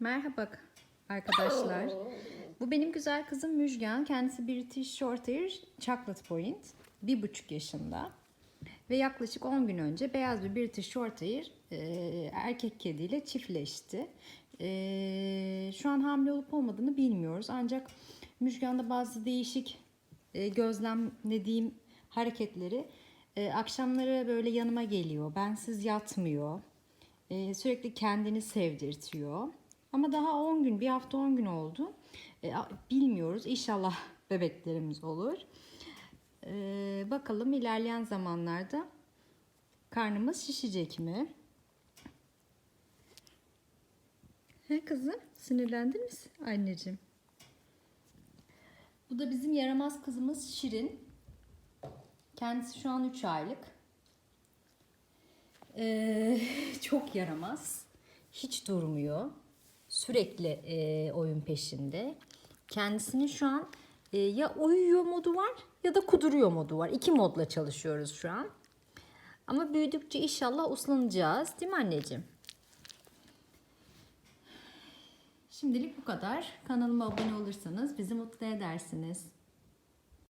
Merhaba arkadaşlar. Bu benim güzel kızım Müjgan. Kendisi British Shorthair Chocolate Point. Bir buçuk yaşında. Ve yaklaşık 10 gün önce beyaz bir British Shorthair e, erkek kediyle çiftleşti. E, şu an hamile olup olmadığını bilmiyoruz. Ancak Müjgan'da bazı değişik e, gözlemlediğim hareketleri e, akşamları böyle yanıma geliyor. Bensiz yatmıyor. E, sürekli kendini sevdirtiyor. Ama daha 10 gün, bir hafta 10 gün oldu. E, bilmiyoruz. İnşallah bebeklerimiz olur. E, bakalım ilerleyen zamanlarda karnımız şişecek mi? He kızım, sinirlendin mi anneciğim? Bu da bizim yaramaz kızımız Şirin. Kendisi şu an 3 aylık. Ee, çok yaramaz. Hiç durmuyor. Sürekli e, oyun peşinde. Kendisinin şu an e, ya uyuyor modu var ya da kuduruyor modu var. İki modla çalışıyoruz şu an. Ama büyüdükçe inşallah uslanacağız. Değil mi anneciğim? Şimdilik bu kadar. Kanalıma abone olursanız bizi mutlu edersiniz.